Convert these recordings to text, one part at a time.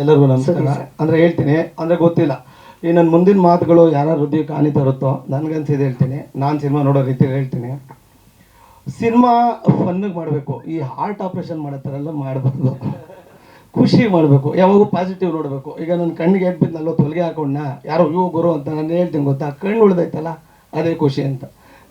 ಎಲ್ಲರಿಗೂ ನಮಸ್ಕಾರ ಅಂದ್ರೆ ಹೇಳ್ತೀನಿ ಅಂದ್ರೆ ಗೊತ್ತಿಲ್ಲ. ಈ ನನ್ನ ಮುಂದಿನ ಮಾತುಗಳು ಯಾರ ಹೃದಯ ಕಾಣಿ ತರುತ್ತೋ ನನಗನ್ಸಿದ್ದು ಹೇಳ್ತೀನಿ. ನಾನು ಸಿನಿಮಾ ನೋಡೋ ರೀತಿಯಲ್ಲಿ ಹೇಳ್ತೀನಿ. ಸಿನಿಮಾ ಫನ್ನಿಗೆ ಮಾಡಬೇಕು. ಈ ಹಾರ್ಟ್ ಆಪ್ರೇಷನ್ ಮಾಡೋ ಥರ ಎಲ್ಲ ಮಾಡಬಾರ್ದು. ಖುಷಿ ಮಾಡಬೇಕು. ಯಾವಾಗೂ ಪಾಸಿಟಿವ್ ನೋಡಬೇಕು. ಈಗ ನನ್ನ ಕಣ್ಣಿಗೆ ಎಟ್ಬಿದ್ದು ನಲ್ವತ್ತು ಹೊಲಿಗೆ ಹಾಕೊಂಡ ಯಾರೋ ಇವು ಗುರು ಅಂತ ನಾನು ಹೇಳ್ತೀನಿ ಗೊತ್ತಾ? ಕಣ್ಣು ಉಳ್ದೈತಲ್ಲ ಅದೇ ಖುಷಿ ಅಂತ.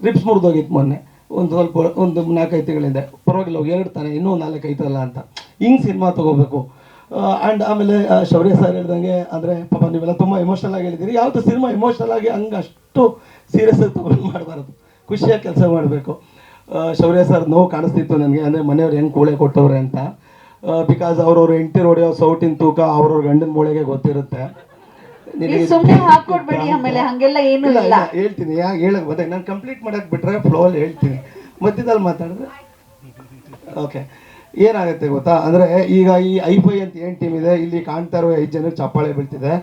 ರಿಪ್ಸ್ ಮುರಿದೋಗಿತ್ತು ಮೊನ್ನೆ. ಒಂದು ಸ್ವಲ್ಪ ಒಂದು ನಾಲ್ಕೈದು ತಿಂಗಳಿಂದ. ಪರವಾಗಿಲ್ಲ ಎರಡು ತಾನೆ ಇನ್ನೂ ನಾಲ್ಕು ಐತಲ್ಲ ಅಂತ. ಹಿಂಗೆ ಸಿನಿಮಾ ತೊಗೋಬೇಕು. ಆ್ಯಂಡ್ ಆಮೇಲೆ ಶೌರ್ಯ ಸರ್ ಹೇಳ್ದಂಗೆ ಅಂದರೆ ಪಾಪ ನೀವೆಲ್ಲ ತುಂಬ ಎಮೋಷನಲ್ ಆಗಿ ಹೇಳಿದ್ದೀರಿ. ಯಾವುದು ಸಿನಿಮಾ ಎಮೋಷನಲ್ ಆಗಿ ಹಂಗೆ ಅಷ್ಟು ಸೀರಿಯಸ್ ಆಗಿ ತೊಗೊಂಡು ಮಾಡಬಾರ್ದು. ಖುಷಿಯಾಗಿ ಕೆಲಸ ಮಾಡಬೇಕು. ಶೌರ್ಯ ಸರ್ ನೋವು ಕಾಣಿಸ್ತಿತ್ತು ನನಗೆ ಅಂದರೆ ಮನೆಯವ್ರು ಹೆಂಗೆ ಕೂಳೆ ಕೊಟ್ಟವ್ರೆ ಅಂತ. ಬಿಕಾಸ್ ಅವ್ರವ್ರ ಹೆಂಡತಿ ಹೊಡೆಯೋ ಸೌಟಿನ ತೂಕ ಅವ್ರವ್ರ ಗಂಡನ ಮೂಳೆಗೆ ಗೊತ್ತಿರುತ್ತೆ. ಹೇಳ್ತೀನಿ. ಯಾಕೆ ಹೇಳಕ್ ಬಂದೆ ನಾನು ಕಂಪ್ಲೀಟ್ ಮಾಡಕ್ ಬಿಟ್ರೆ ಫ್ಲೋ ಅಲ್ಲಿ ಹೇಳ್ತೀನಿ. ಮಧ್ಯದಲ್ಲಿ ಮಾತಾಡಿದ್ರೆ? ಓಕೆ ಏನಾಗುತ್ತೆ ಗೊತ್ತಾ? ಅಂದ್ರೆ ಈಗ ಈ ಐಫೈ ಅಂತ ಏನು ಟೀಮ್ ಇದೆ? ಇಲ್ಲಿ ಕಾಣ್ತಾ ಇರೋ ಐದು ಜನಕ್ಕೆ ಚಪ್ಪಾಳೆ ಬೀಳ್ತಿದೆ.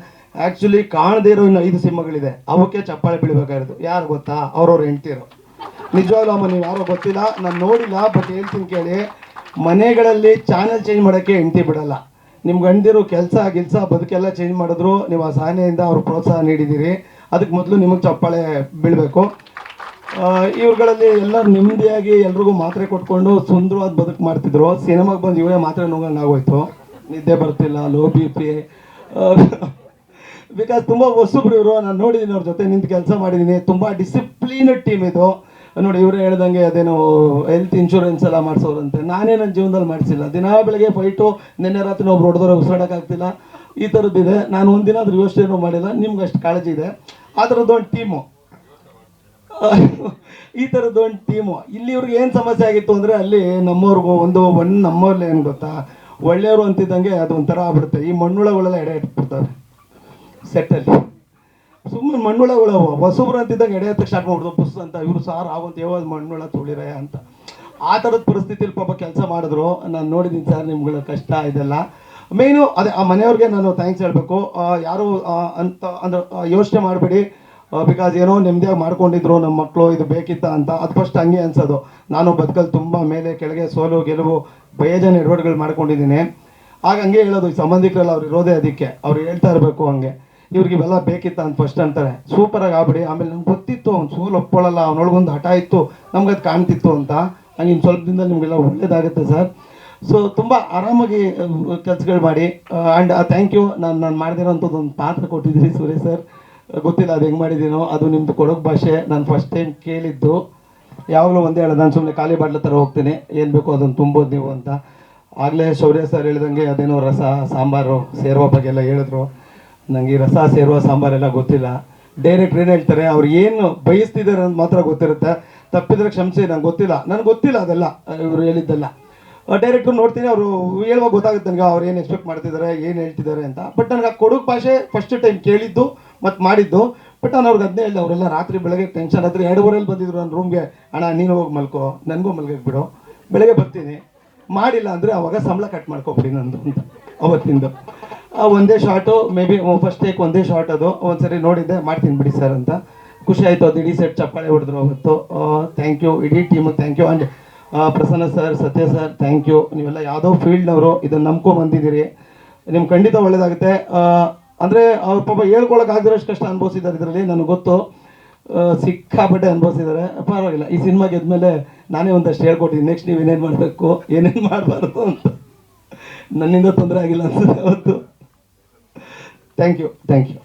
ಆಕ್ಚುಲಿ ಕಾಣದೇ ಇರೋ ಇನ್ನು ಐದು ಸಿಂಹಗಳಿದೆ. ಅವಕ್ಕೆ ಚಪ್ಪಾಳೆ ಬೀಳ್ಬೇಕಾಗಿರೋದು. ಯಾರು ಗೊತ್ತಾ? ಅವ್ರವ್ರ ಹೆಂಡ್ತಿರು. ನಿಜವಾಗ್ಲೂ ಅಮ್ಮ, ನೀವು ಯಾರೋ ಗೊತ್ತಿಲ್ಲ. ನಾನು ನೋಡಿಲ್ಲ ಬಟ್ ಹೇಳ್ತೀನಿ ಕೇಳಿ. ಮನೆಗಳಲ್ಲಿ ಚಾನೆಲ್ ಚೇಂಜ್ ಮಾಡೋಕ್ಕೆ ಹೆಂಡ್ತಿ ಬಿಡಲ್ಲ. ನಿಮ್ಮ ಗಂಡಿರು ಕೆಲಸ, ಗಿಲ್ಸ, ಬದುಕೆಲ್ಲ ಚೇಂಜ್ ಮಾಡಿದ್ರು, ನೀವು ಆ ಸಹನೆಯಿಂದ ಅವ್ರ ಪ್ರೋತ್ಸಾಹ ನೀಡಿದ್ದೀರಿ. ಅದಕ್ಕೆ ಮೊದಲು ನಿಮಗೆ ಚಪ್ಪಾಳೆ ಬೀಳಬೇಕು. ಇವ್ರುಗಳಲ್ಲಿ ಎಲ್ಲ ನೆಮ್ಮದಿಯಾಗಿ ಎಲ್ರಿಗೂ ಮಾತ್ರೆ ಕೊಟ್ಕೊಂಡು ಸುಂದರವಾದ ಬದುಕು ಮಾಡ್ತಿದ್ರು. ಸಿನಿಮಾಗೆ ಬಂದು ಇವರೇ ಮಾತ್ರೆ ನುಂಗಂಗೆ ಆಗೋಯ್ತು. ನಿದ್ದೆ ಬರ್ತಿಲ್ಲ, ಲೋ ಬಿ ಪಿ. ಬಿಕಾಸ್ ತುಂಬ ಹೊಸಬ್ರು ಇವರು, ನಾನು ನೋಡಿದ್ದೀನಿ ಅವ್ರ ಜೊತೆ ನಿಂತು ಕೆಲಸ ಮಾಡಿದ್ದೀನಿ ತುಂಬ ಡಿಸಿಪ್ಲೀನ್ ಟೀಮ್ ಇದು. ನೋಡಿ, ಇವರೇ ಹೇಳ್ದಂಗೆ ಅದೇನೋ ಹೆಲ್ತ್ ಇನ್ಶೂರೆನ್ಸ್ ಎಲ್ಲ ಮಾಡಿಸೋರಂತೆ ನಾನೇ ನನ್ನ ಜೀವನದಲ್ಲಿ ಮಾಡಿಸಿಲ್ಲ. ದಿನಾ ಬೆಳಗ್ಗೆ ಫೈಟು ನಿನ್ನೆ ರಾತ್ರಿ ಒಬ್ರು ಹೊಡೆದವ್ರೆ ಉಸಿರಾಡೋಕ್ಕಾಗ್ತಿಲ್ಲ. ಈ ಥರದ್ದಿದೆ ನಾನು ಒಂದಿನ ಅದ್ರ ಯೋಚನೆನೂ ಮಾಡಿಲ್ಲ. ನಿಮ್ಗೆ ಅಷ್ಟು ಕಾಳಜಿ ಇದೆ. ಆ ಥರದ್ದೊಂದು ಟೀಮು ಈ ಥರದ್ದು ಒಂದು ಟೀಮು ಇಲ್ಲಿ ಇವ್ರಿಗೆ ಏನು ಸಮಸ್ಯೆ ಆಗಿತ್ತು ಅಂದರೆ ಅಲ್ಲಿ ನಮ್ಮವ್ರಿಗೂ ಒಂದು ಒಂದು ನಮ್ಮವ್ರಲ್ಲಿ ಏನು ಗೊತ್ತಾ? ಒಳ್ಳೆಯವರು ಅಂತಿದ್ದಂಗೆ ಅದು ಒಂಥರ ಆಗ್ಬಿಡುತ್ತೆ. ಈ ಮಣ್ಣುಳಗಳೆಲ್ಲ ಎಡೆ ಇಟ್ಬಿಡ್ತಾರೆ ಸೆಟ್ಟಲ್ಲಿ ಸುಮ್ಮನೆ ಮಣ್ಣುಳಗಳು ಹೊಸಬ್ರು ಅಂತಿದ್ದಂಗೆ ಎಡೆ ಹತ್ತಕ್ಕೆ ಸ್ಟಾರ್ಟ್ ಮಾಡ್ಬಿಡ್ತು. ಬುಸ್ ಅಂತ. ಇವರು ಸಾರ್ ಆವಂತ ಯಾವಾಗ ಮಣ್ಣುಳ ತುಳಿರೆ ಅಂತ. ಆ ಥರದ ಪರಿಸ್ಥಿತಿಲಿ ಪಾಪ ಕೆಲಸ ಮಾಡಿದ್ರು. ನಾನು ನೋಡಿದ್ದೀನಿ ಸರ್ ನಿಮ್ಗಳ ಕಷ್ಟ ಇದೆಲ್ಲ. ಮೇಯ್ನು ಅದೇ, ಆ ಮನೆಯವ್ರಿಗೆ ನಾನು ಥ್ಯಾಂಕ್ಸ್ ಹೇಳಬೇಕು. ಯಾರು ಅಂತ ಅಂದ್ರೆ ಯೋಚನೆ ಮಾಡಬೇಡಿ. ಬಿಕಾಸ್ ಏನೋ ನೆಮ್ಮದಿಯಾಗಿ ಮಾಡ್ಕೊಂಡಿದ್ರು ನಮ್ಮ ಮಕ್ಕಳು ಇದು ಬೇಕಿತ್ತ ಅಂತ. ಅದು ಫಸ್ಟ್ ಹಂಗೆ ಅನ್ಸೋದು. ನಾನು ಬದುಕಲ್ಲಿ ತುಂಬ ಮೇಲೆ ಕೆಳಗೆ ಸೋಲು, ಗೆಲುವು ಬೇಜಾನ್ ಎಡವಟ್ಗಳು ಮಾಡ್ಕೊಂಡಿದ್ದೀನಿ. ಆಗ ಹಂಗೆ ಹೇಳೋದು, ಈ ಸಂಬಂಧಿಕರೆಲ್ಲ ಅವ್ರು ಇರೋದೇ ಅದಕ್ಕೆ. ಅವ್ರು ಹೇಳ್ತಾ ಇರಬೇಕು ಹಂಗೆ. ಇವ್ರಿಗೆ ಇವೆಲ್ಲ ಬೇಕಿತ್ತ ಅಂತ ಫಸ್ಟ್ ಅಂತಾರೆ. ಸೂಪರಾಗಿ ಆಗ್ಬಿಡಿ. ಆಮೇಲೆ ನಮ್ಗೆ ಗೊತ್ತಿತ್ತು, ಅವ್ನು ಸೋಲು ಒಪ್ಕೊಳ್ಳಲ್ಲ ಅವನೊಳಗೊಂದು ಹಠ ಇತ್ತು, ನಮ್ಗೆ ಅದು ಕಾಣ್ತಿತ್ತು ಅಂತ. ಹಂಗೆ ಇನ್ನು ಸ್ವಲ್ಪ ದಿನದಲ್ಲಿ ನಿಮಗೆಲ್ಲ ಒಳ್ಳೇದಾಗುತ್ತೆ ಸರ್. ಸೊ ತುಂಬ ಆರಾಮಾಗಿ ಕೆಲಸಗಳು ಮಾಡಿ. ಆ್ಯಂಡ್ ಥ್ಯಾಂಕ್ ಯು ನಾನು ನಾನು ಮಾಡ್ದಿರೋಂಥದ್ದು ಒಂದು ಪಾತ್ರ ಕೊಟ್ಟಿದ್ದೀರಿ ಸುರೇಶ್ ಸರ್. ಗೊತ್ತಿಲ್ಲ, ಅದು ಹೆಂಗೆ ಮಾಡಿದ್ದೀನೋ ಅದು ನಿಮ್ಮದು ಕೊಡಗು ಭಾಷೆ, ನಾನು ಫಸ್ಟ್ ಟೈಮ್ ಕೇಳಿದ್ದು. ಯಾವಾಗಲೂ ಒಂದೇ ಹೇಳೋದು ನಾನು ಸುಮ್ಮನೆ ಖಾಲಿ ಬಾಟ್ಲ ಥರ ಹೋಗ್ತೀನಿ. ಏನು ಬೇಕೋ ಅದನ್ನು ತುಂಬೋದು ನೀವು ಅಂತ. ಆಗಲೇ ಶೌರ್ಯ ಸರ್ ಹೇಳಿದಂಗೆ ಅದೇನೋ ರಸ, ಸಾಂಬಾರು ಸೇರುವ ಬಗ್ಗೆ ಎಲ್ಲ ಹೇಳಿದ್ರು. ನನಗೆ ಈ ರಸ ಸೇರುವ ಸಾಂಬಾರೆಲ್ಲ ಗೊತ್ತಿಲ್ಲ. ಡೈರೆಕ್ಟ್ ಏನು ಹೇಳ್ತಾರೆ, ಅವ್ರು ಏನು ಬಯಸ್ತಿದ್ದಾರೆ ಅಂತ ಮಾತ್ರ ಗೊತ್ತಿರುತ್ತೆ. ತಪ್ಪಿದ್ರೆ ಕ್ಷಮಿಸಿ, ನಂಗೆ ಗೊತ್ತಿಲ್ಲ. ನನಗೆ ಗೊತ್ತಿಲ್ಲ ಅದೆಲ್ಲ, ಇವರು ಹೇಳಿದ್ದೆಲ್ಲ. ಡೈರೆಕ್ಟ್ ನೋಡ್ತೀನಿ, ಅವರು ಹೇಳುವಾಗ ಗೊತ್ತಾಗುತ್ತೆ ನನಗೆ ಅವ್ರು ಏನು ಎಕ್ಸ್ಪೆಕ್ಟ್ ಮಾಡ್ತಿದ್ದಾರೆ, ಏನು ಹೇಳ್ತಿದ್ದಾರೆ ಅಂತ. ಬಟ್ ನನಗೆ ಆ ಕೊಡಗು ಭಾಷೆ ಫಸ್ಟ್ ಟೈಮ್ ಕೇಳಿದ್ದು ಮತ್ತು ಮಾಡಿದ್ದು. ಬಟ್ ನಾನು ಅವ್ರಿಗೆ ಅದನ್ನೇ ಹೇಳಿದೆ, ಅವರೆಲ್ಲ ರಾತ್ರಿ ಬೆಳಗ್ಗೆ ಟೆನ್ಷನ್ ರಾತ್ರಿ ಎರಡುವರೆಯಲ್ಲಿ ಬಂದಿದ್ರು ನನ್ನ ರೂಮ್ಗೆ ಅಣ್ಣ, ನೀನು ಹೋಗಿ ಮಲ್ಕೋ, ನನಗೂ ಮಲ್ಗಕ್ಕೆ ಬಿಡು. ಬೆಳಗ್ಗೆ ಬರ್ತೀನಿ. ಮಾಡಿಲ್ಲ ಅಂದರೆ ಅವಾಗ ಸಂಬಳ ಕಟ್ ಮಾಡ್ಕೊಬಿಡಿ ನಂದು ಅಂತ ಅವತ್ತಿಂದ. ಒಂದೇ short maybe first take ಒಂದೇ ಶಾರ್ಟ್ ಅದು. ಒಂದ್ಸರಿ ನೋಡಿದ್ದೆ, ಮಾಡ್ತೀನಿ ಬಿಡಿ ಸರ್ ಅಂತ. ಖುಷಿ ಆಯಿತು, ಅದು ಇಡೀ ಸೆಟ್ ಚಪ್ಪಾಳೆ ಹೊಡೆದ್ರು ಅವತ್ತು. ಥ್ಯಾಂಕ್ ಯು ಇಡೀ team thank you and Prasanna sir Satya sir thank you ನೀವೆಲ್ಲ ಯಾವುದೋ ಫೀಲ್ಡ್ನವರು ಇದನ್ನು ನಂಬ್ಕೊಂಡು ಬಂದಿದ್ದೀರಿ. ನಿಮ್ಗೆ ಖಂಡಿತ ಒಳ್ಳೆಯದಾಗುತ್ತೆ ಅಂದ್ರೆ ಅವ್ರ ಪಾಪ ಹೇಳ್ಕೊಳಕ್ ಆಗದಿರೋಷ್ಟು ಕಷ್ಟ ಅನುಭವಿಸಿದ್ದಾರೆ ಇದರಲ್ಲಿ, ನನಗೆ ಗೊತ್ತು. ಸಿಕ್ಕಾಪಟ್ಟೆ ಅನುಭವಿಸಿದ್ದಾರೆ. ಪರವಾಗಿಲ್ಲ, ಈ ಸಿನಿಮಾ ಗೆದ್ಮೇಲೆ ನಾನೇ ಒಂದಷ್ಟು ಹೇಳ್ಕೊಟ್ಟಿದ್ದೀನಿ. ನೆಕ್ಸ್ಟ್ ನೀವು ಏನೇನು ಮಾಡಬೇಕು? ಏನೇನು ಮಾಡಬಾರ್ದು ಅಂತ. ನನ್ನಿಂದ ತೊಂದರೆ ಆಗಿಲ್ಲ ಅನ್ಸುತ್ತೆ ಅವತ್ತು. Thank you thank you